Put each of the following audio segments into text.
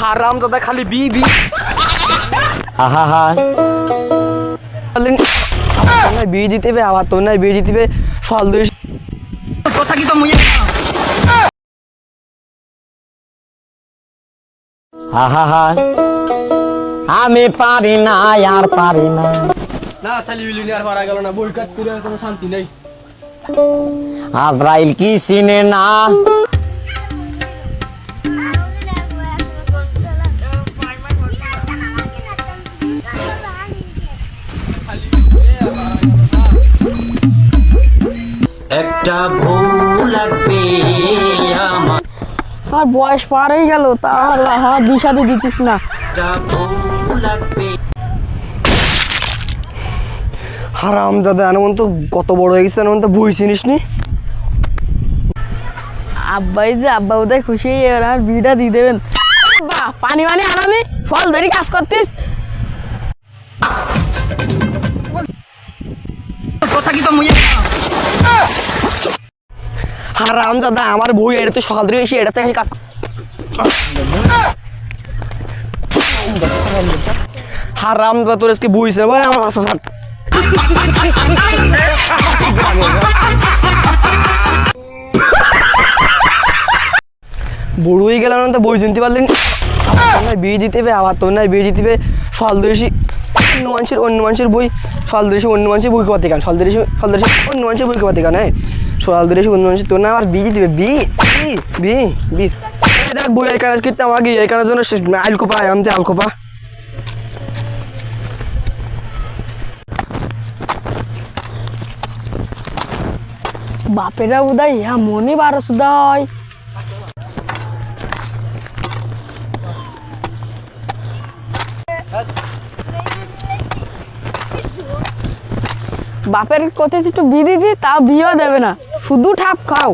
হারাম দাদা খালি বি বি। আহা হা বিয়ে দিতে হবে আবার তো নয় বিয়ে দিতে হবে ফল ধরে কথা কি তো মুই আহা হা আমি পারি না আর পারি না। না সালি বিলি আর পারা গেল না বই কাট করে কোনো শান্তি নেই। আজরাইল কি চিনে না? একটা ভুল লাগবে আমার। আর বয়স পার হয়ে গেল তা আমার বিষাদে দিচ্ছিস না। একটা ভুল লাগবে। হারাম দাদা এমন তো কত বড় হয়ে গেছে এমন তো বই চিনিস নি? আব্বাই যে আব্বা বোধহয় খুশি আর বিটা দিয়ে দেবেন। পানি মানি আনানি ফল ধরি কাজ করতিস? হারাম দাদা আমার বই এটা তো সকাল থেকে এসে এটা থেকে কাজ হারাম দাদা তোর আজকে বলে আমার পাশে থাক। বড় হয়ে গেলাম তো বই চিনতে পারলেন বিয়ে দিতে হবে, আবার তোর নয় বিয়ে দিতে হবে। ফল দৃশি অন্য মানুষের অন্য মানুষের বই ফল দৃশি অন্য মানুষের বই কমাতে গান ফল দৃশি ফল দৃশি অন্য মানুষের বই কমাতে গান হ্যাঁ? ফল দৃশি অন্য মানুষের তোর না আবার বি বি বি বি এই দেখ বই এই কাজ করতে আমাকে এই কাজের জন্য আলকোপা আমি আলকোপা। বাপেরা বোধহয় এমনই বারো সুদাই বাপের কোথায় একটু বিধি দি তাও বিয়েও দেবে না। শুধু ঠাপ খাও।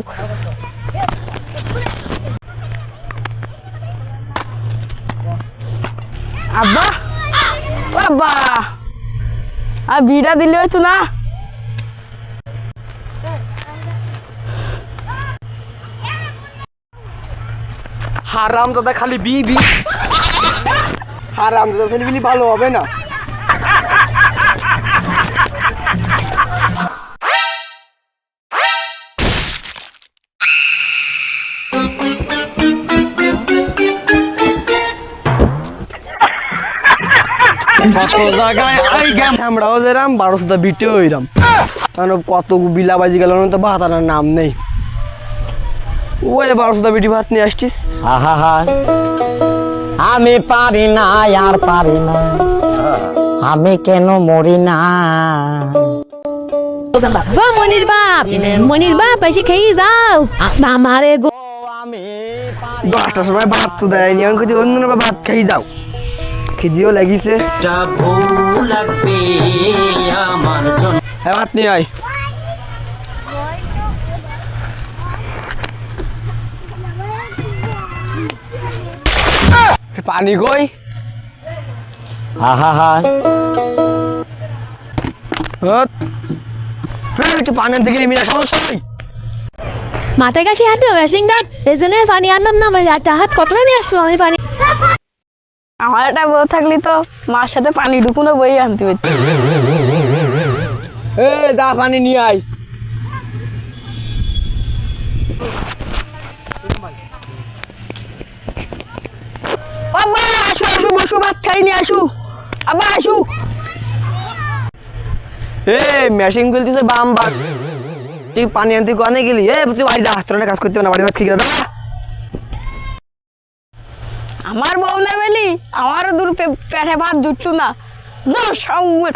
আব্বা আর বিটা দিলে হয়তো না? হারাম দাদা খালি বি বি হারাম দাদা ছেলেবিলি ভালো হবে না। আমরাও যেরাম বারোশো বিটে হইরাম। কারণ কত বিলা বাজি গেল তো ভাতার নাম নেই। ওই বারোশো টা বিটি ভাত নিয়ে আসছিস? আহা হা আমি পারি না আর পারি না। আমি কেন মরি না? বা মনির বাপ মনির বাপ এসে খেয়ে যাও। আমারে গো। আমি দশটার সময় ভাত তো দেয়নি আমি কিছু অন্য ভাত খাই যাও। খিদিও লাগিছে। একটা ভুল লাগবে আমার জন্য। হ্যাঁ ভাত নিয়ে আয় পানি কই? আহা হা পানি আনতে গেলে সমস্যা নেই। মাথায় কাছে হাত মেশিং দাঁত এই জন্য পানি আনলাম না আমার একটা হাত কতটা নিয়ে আসব আমি পানি। আমার একটা বউ থাকলে তো মার সাথে পানি ঢুকুনো বই আনতে পারছি এ দা পানি নিয়ে আয়। বাবা আসু আসু বসু ভাত খাই নিয়ে আসু। আবার আসু। এ মেশিন খুলতেছে বাম বাম। তুই পানি আনতে কোনে গেলি? এ তুই বাড়ি যা তোর কাজ করতে না বাড়ি ভাত খেয়ে দাদা আমার বউ না বেলি আমারও দূর পে- পেটে ভাত জুটলো না। জোর সঙ্গে।